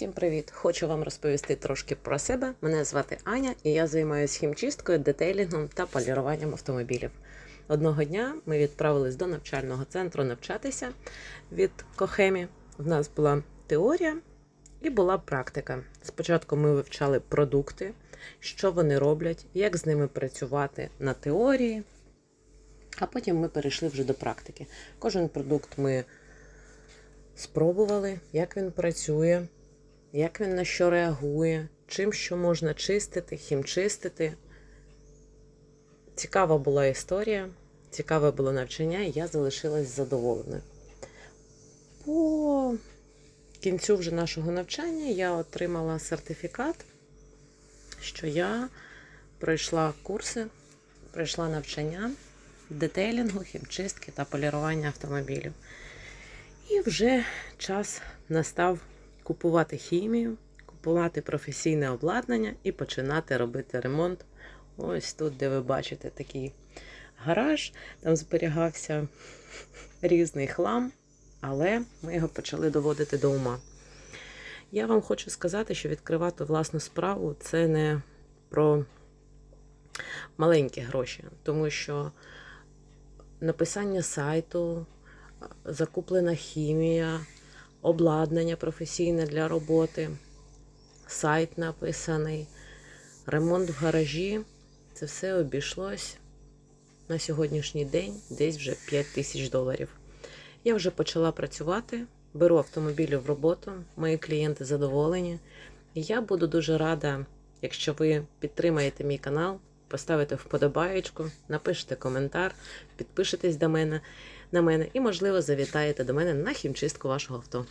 Всім привіт! Хочу вам розповісти трошки про себе. Мене звати Аня, і я займаюся хімчисткою, детейлінгом та поліруванням автомобілів. Одного дня ми відправились до навчального центру навчатися від Кохемі. В нас була теорія і була практика. Спочатку ми вивчали продукти, що вони роблять, як з ними працювати на теорії, а потім ми перейшли вже до практики. Кожен продукт ми спробували, як він працює, як він на що реагує, чим що можна чистити, хімчистити. Цікава була історія, цікаве було навчання, і я залишилась задоволеною. По кінцю вже нашого навчання я отримала сертифікат, що я пройшла курси, пройшла навчання детейлінгу, хімчистки та полірування автомобілів. І вже час настав купувати хімію, купувати професійне обладнання і починати робити ремонт. Ось тут, де ви бачите такий гараж, там зберігався різний хлам, але ми його почали доводити до ума. Я вам хочу сказати, що відкривати власну справу це не про маленькі гроші, тому що написання сайту, закуплена хімія, обладнання професійне для роботи, сайт написаний, ремонт в гаражі. Це все обійшлось на сьогоднішній день десь вже 5 тисяч доларів. Я вже почала працювати, беру автомобілі в роботу, мої клієнти задоволені. І я буду дуже рада, якщо ви підтримаєте мій канал, поставите вподобаєчку, напишете коментар, підпишетесь до мене, на мене і, можливо, завітаєте до мене на хімчистку вашого авто.